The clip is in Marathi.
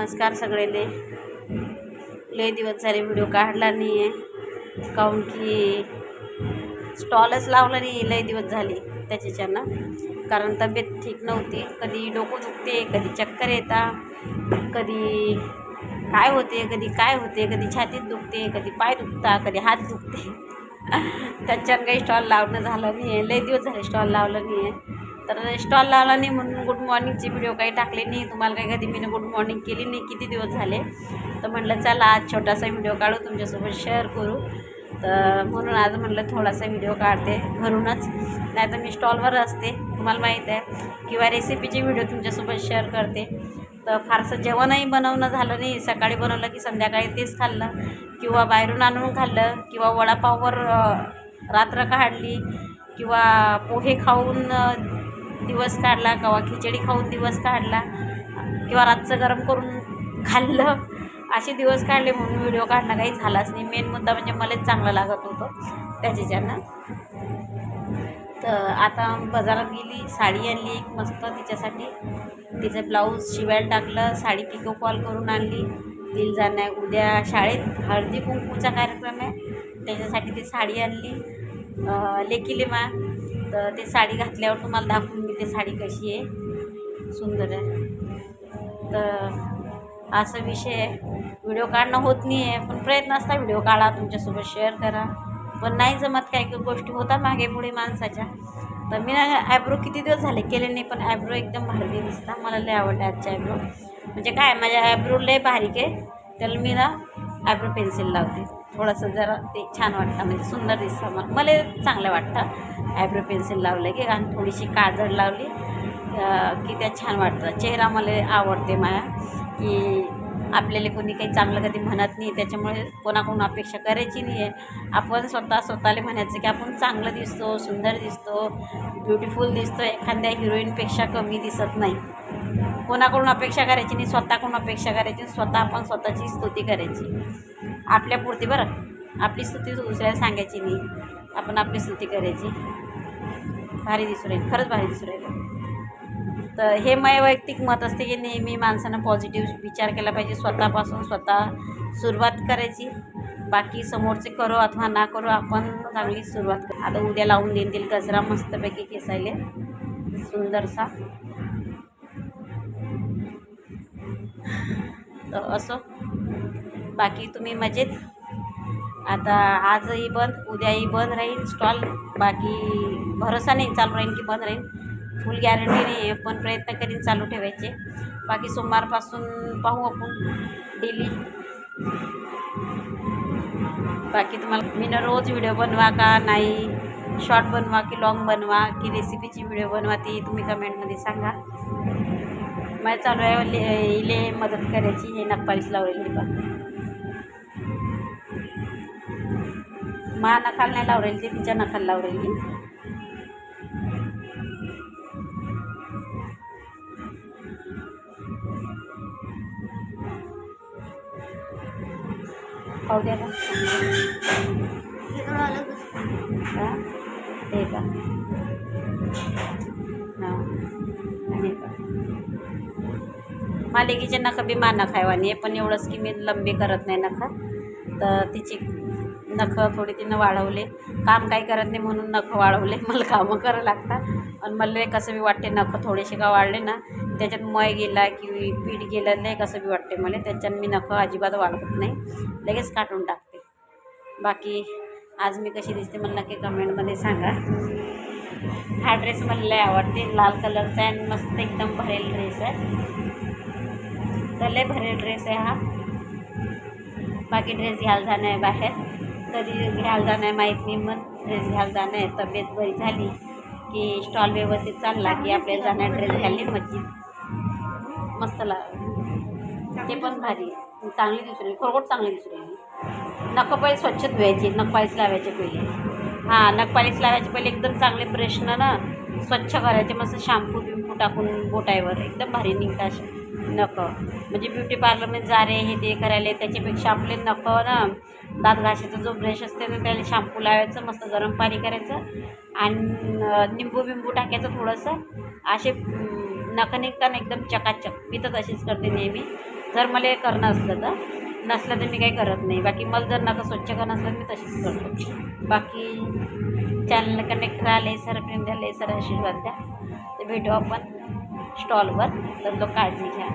नमस्कार सगळेले. लय दिवस झाले व्हिडिओ काढला नाही आहे काहून की स्टॉलच लावला नाही लय दिवस झाले त्याच्याच्यानं. कारण तब्येत ठीक नव्हती. कधी डोकं दुखते कधी चक्कर येता कधी काय होते कधी काय होते कधी छातीत दुखते कधी पाय दुखता कधी हात दुखते. त्याच्यानं काही स्टॉल लावणं झालं नाही आहे लय दिवस झाले स्टॉल लावलं नाही आहे तर स्टॉल लावला नाही म्हणून गुड मॉर्निंगचे व्हिडिओ काही टाकले नाही. तुम्हाला काही कधी मी गुड मॉर्निंग केली नाही किती दिवस झाले? तर म्हटलं चला आज छोटासा व्हिडिओ काढू तुमच्यासोबत शेअर करू. तर म्हणून आज म्हटलं थोडासा व्हिडिओ काढते घरूनच. नाही तर मी स्टॉलवर असते तुम्हाला माहीत आहे. किंवा रेसिपीचे व्हिडिओ तुमच्यासोबत शेअर करते. तर फारसं जेवणही बनवणं झालं नाही. सकाळी बनवलं की संध्याकाळी तेच खाल्लं. किंवा बाहेरून आणून खाल्लं किंवा वडापाववर रात्र काढली किंवा पोहे खाऊन दिवस काढला किंवा खिचडी खाऊन दिवस काढला किंवा रातचं गरम करून खाल्लं असे दिवस काढले म्हणून व्हिडिओ काढणं काही झालाच नाही. मेन मुद्दा म्हणजे मलाच चांगलं लागत होतं त्याच्याच्यानं. तर आता बाजारात गेली साडी आणली एक मस्त तिच्यासाठी. तिचं ब्लाऊज शिवायला टाकलं साडी पिको कॉल करून आणली. दिल जाणं आहे उद्या शाळेत. हळदी कुंकूचा कार्यक्रम आहे. त्याच्यासाठी ती साडी आणली. अं, मा तर ते साडी घातल्यावर तुम्हाला दाखवून मी ते साडी कशी आहे. सुंदर आहे. तर असं विषय आहे. व्हिडिओ काढणं होत नाही आहे पण प्रयत्न असता व्हिडिओ काढा तुमच्यासोबत शेअर करा. पण नाही जमत काही काही गोष्टी होता मागे पुढे माणसाच्या. तर मी आयब्रो किती दिवस झाले केले नाही पण आयब्रो एकदम भारी दिसता मला लय आवडते आजच्या आयब्रो. म्हणजे काय माझ्या आयब्रो लय बारीक आहे. त्याला मी ना आयब्रो पेन्सिल लावते. थोडंसं जरा ते छान वाटतं. म्हणजे सुंदर दिसतं. मला मला चांगलं वाटतं. ॲब्रो पेन्सिल लावलं की आणि थोडीशी काजळ लावली की त्या छान वाटतं. चेहरा मला आवडते माया की आपल्याला कोणी काही चांगलं कधी म्हणत नाही त्याच्यामुळे कोणाकडून अपेक्षा करायची नाही आहे. आपण स्वतः स्वतःला म्हणायचं की आपण चांगलं दिसतो सुंदर दिसतो ब्युटिफुल दिसतो एखाद्या हिरोईनपेक्षा कमी दिसत नाही. कोणाकडून अपेक्षा करायची नाही स्वतःकडून अपेक्षा करायची स्वतः आपण स्वतःची स्तुती करायची. आपल्यापुरती बरं. आपली स्तुती दुसऱ्याला सांगायची नाही. आपण आपली स्तुती करायची. भारी दिसू राहील खरंच भारी दिसू राहील. तर हे माझे वैयक्तिक मत असते की नेहमी माणसानं पॉझिटिव्ह विचार केला पाहिजे स्वतःपासून स्वतः सुरुवात करायची. बाकी समोरचे करो अथवा ना करो आपण चांगली सुरुवात करू. आता उद्या लावून देईन तिला गजरा मस्तपैकी केसायले. सुंदरसा. तर असं. बाकी तुम्ही मजेत. आता आजही बंद उद्याही बंद राहील स्टॉल बाकी भरोसा नाही चालू राहील की बंद राहील. फुल गॅरंटी नाही आहे पण प्रयत्न करीन चालू ठेवायचे. बाकी सोमवारपासून पाहू आपण डेली बाकी तुम्हाला मी ना रोज व्हिडिओ बनवा का नाही? शॉर्ट बनवा की लॉंग बनवा? की रेसिपीची व्हिडिओ बनवा ती तुम्ही कमेंटमध्ये सांगा. माझं चालू आहे ले- इले मदत करायची हे नखपालीस लावलेली पण मा नखाल नाही लावलेली ती तिच्या नखाल लावलेली पाहू द्या का? ते का हां. आणि का मालिकेचे नखं बी मा नखायवानी आहे पण एवढंच की मी लंबी करत नाही नखं. तर तिची नखं थोडी तिनं वाढवले. काम काही करत नाही म्हणून नखं वाढवले. मला कामं करावं लागतात. आणि मला कसं बी वाटते नखं थोडेसे का वाढले ना त्याच्यात मय गेला की पीठ गेलं नाही कसं बी वाटते मला. त्याच्यात मी नखं अजिबात वाढवत नाही. लगेच काढून टाकते. बाकी आज मी कशी दिसते मला नक्की कमेंटमध्ये सांगा. हा ड्रेस मला लय आवडते. लाल कलरचा आहे आणि मस्त एकदम भरेल ड्रेस आहे. तर लय भरेल ड्रेस आहे हा. बाकी ड्रेस घ्यायला जाणं आहे बाहेर. कधी घ्यायला जाणं आहे माहीत नाही मग ड्रेस घ्यायला जाणं आहे तब्येत बरी झाली की स्टॉल व्यवस्थित चालला की आपल्याला जाणार ड्रेस घ्यायला मस्जिद मस्त ला ते पण भारी. आहे चांगली दिसून राहिली खरोखर चांगली दिसून राहिली. नको पहिले स्वच्छ धुवायची नखपालीस लावायचे पहिले. हां नखपालीस लावायचे पहिले एकदम चांगले ब्रशनं ना स्वच्छ करायचे मस्त शॅम्पू बिम्पू टाकून बोटायवर एकदम भारी निघतात नको. म्हणजे ब्युटी पार्लरमध्ये जा रे हे ते करायला त्याच्यापेक्षा आपले नको ना. दात घासायचा जो ब्रश असते ना त्याला शॅम्पू लावायचं मस्त गरम पाणी करायचं. आणि निंबू बिंबू टाकायचं थोडंसं. असे अं, नखं निघताना एकदम चकाचक. मी तर तशीच करते नेहमी. जर मला करणं असलं तर. नसलं तर मी काही करत नाही. बाकी मला जर नका स्वच्छ करणं असलं तर मी तशीच करतो. बाकी चॅनल कनेक्ट राहा सर प्रेम द्या सर आशीर्वाद द्या. ते भेटू आपण. स्टॉलवर तर तो काळजी घ्या.